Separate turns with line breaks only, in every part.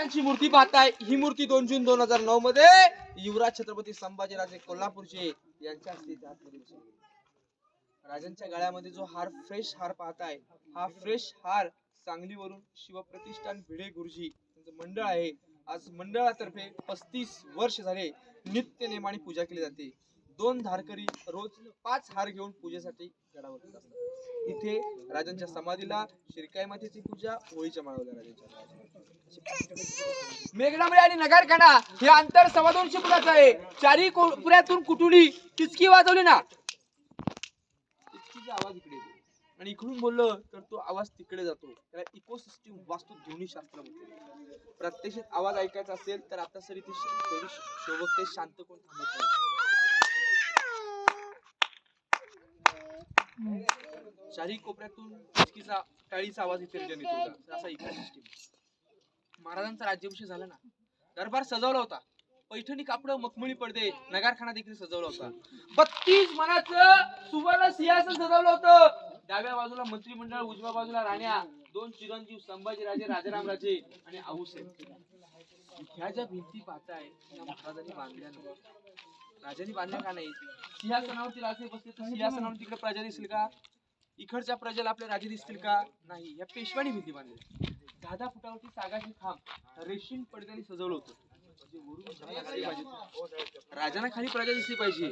राजांची मूर्ती पाहताय. ही मूर्ती दोन जून दोन हजार नऊ मध्ये युवराज छत्रपती संभाजीराजे कोल्हापूरचे यांच्या हस्ते राजांच्या गळ्यामध्ये जो हार फ्रेश हार पाहताय हा फ्रेश हार सांगलीवरून शिवप्रतिष्ठान भिडे गुरुजी यांचं मंडळ आहे. आज मंडळातर्फे पस्तीस वर्ष झाले. नित्य नेमाने पूजा केली जाते. दोन धारकरी रोज पाच हार घेऊन पूजेसाठी गडावर येत असतात. इथे राजांच्या समाधीला शिरकाई मातेची पूजा होळीच्या माळवल्या राजांच्या मेघडामळे आणि नगारखाना हे अंतर सव्वा दोनशे फुटाचं आहे. चारी को- पुऱ्यातून किचकी वाजवली ना. किचकीचा आवाज इकडे येतो. आणि इकडून बोललं तर तो आवाज तिकडे जातो. त्याला इकोसिस्टीम वास्तू ध्वनी शास्त्र म्हणते प्रत्यक्षात आवाज ऐकायचा असेल तर आता सर इथे शोभक ते शांत कोण थांबत नाही. चारही कोपऱ्यातून किचकीचा टाळीचा आवाज इथे येतो असा इकोसिस्टीम महाराजांचा राज्याभिषेक झाला ना. दरबार सजवला होता. पैठणी कापड मखमली पडदे नगारखाना देखील सजवला होता. बत्तीस मनाचं सुवर्ण सिंहासन सजवलं होतं. डाव्या बाजूला मंत्रिमंडळ उजव्या बाजूला राण्या दोन चिरंजीव संभाजीराजे राजारामराजे आणि आऊसाहेब ह्या ज्या भिंती पाहताय त्या महाराजांनी बांधल्या नव्हत्या. राजांनी बांधल्या का नाही सिंहासनावरती राजे बसले तर सिंहासनावर तिकडे प्रजा दिसतील का? इकडच्या प्रजेला आपले राजे दिसतील का? नाही. या पेशवानी भिंती बांधल्या दहा दहा फुटावरती सागाचे खांब रेशीम पडद्याने सजवलं होतं. म्हणजे. राजांना खाली प्रजा दिसली पाहिजे.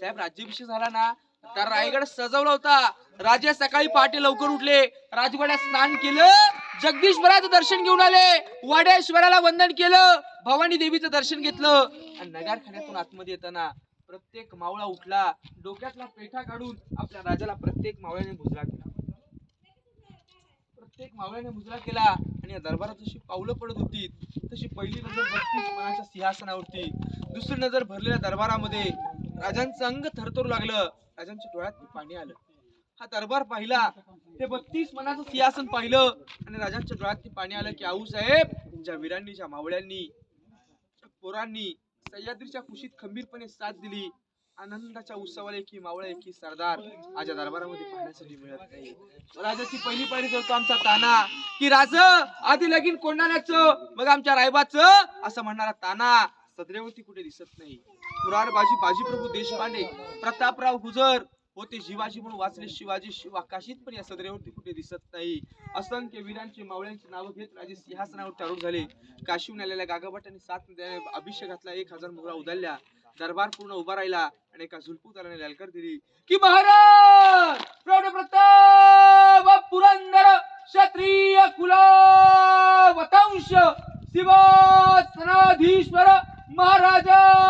साहेब राज्याभिषेक झाला ना तर रायगड सजवला होता. राजे सकाळी पहाटे लवकर उठले. राजवाड्यात स्नान केलं. जगदीश्वराचं दर्शन घेऊन आले. वाड्याश्वराला वंदन केलं. भवानी देवीचं दर्शन घेतलं. आणि नगारखान्यातून आतमध्ये येताना प्रत्येक मावळा उठला डोक्यातला पेठा काढून आपल्या राजाला प्रत्येक मावळ्याने मुजरा केला. प्रत्येक मावळ्याने मुजरा केला आणि या दरबारात जशी पावलं पडत होती तशी पहिली नजर बत्तीस मनाच्या सिंहासनावरती. दुसरी नजर भरलेल्या दरबारामध्ये राजांचं अंग थरथरू लागलं राजांच्या डोळ्यात पाणी आलं. हा दरबार पाहिला ते बत्तीस मनाचं सिंहासन पाहिलं आणि राजांच्या डोळ्यात पाणी आलं की आऊ साहेब ज्या वीरांनी ज्या मावळ्यांनी पोरांनी सह्याद्रीच्या कुशीत खंबीरपणे साथ दिली. आनंदाच्या उत्सवाला एकी मावळा एकी सरदार आज दरबारामध्ये पाहण्यासाठी मिळत नाही राजाची पहिली पायरी करतो आमचा ताना. की राज आधी लगीन कोंडाण्याचं मग आमच्या रायबाचं असं म्हणणारा ताना. सदरेवरती कुठे दिसत नाही. कुरारबाजी बाजीप्रभू देशपांडे प्रतापराव हुजर होते. शिवाजी म्हणून वाचले शिवाजी शिव काशीत पण या सदरेवरती कुठे दिसत नाही. असंख्य वीरांची मावळ्यांची नावं घेत राजे सिंहासनावर चालू झाले. काशीहून आलेल्या गागाभटाने सात अभिषेक घातला एक हजार मुगळा उधळल्या. दरबार पूर्ण उभा राहिला आणि एका झुलपूत आल्याने दिली. की महाराज प्रौढ प्रताप पुरंदर क्षत्रिय कुला वतांश शिवासनाधीश्वर महाराजा!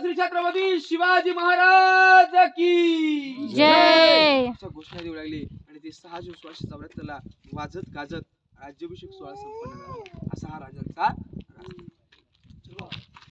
श्री छत्रपती शिवाजी महाराज की
जय.
घोषणा देऊ लागले आणि ते सहा जून सोळाशे चौऱ्याहत्तर ला वाजत गाजत राज्याभिषेक सोहळा संपन्न झाला असा हा राजांचा राज.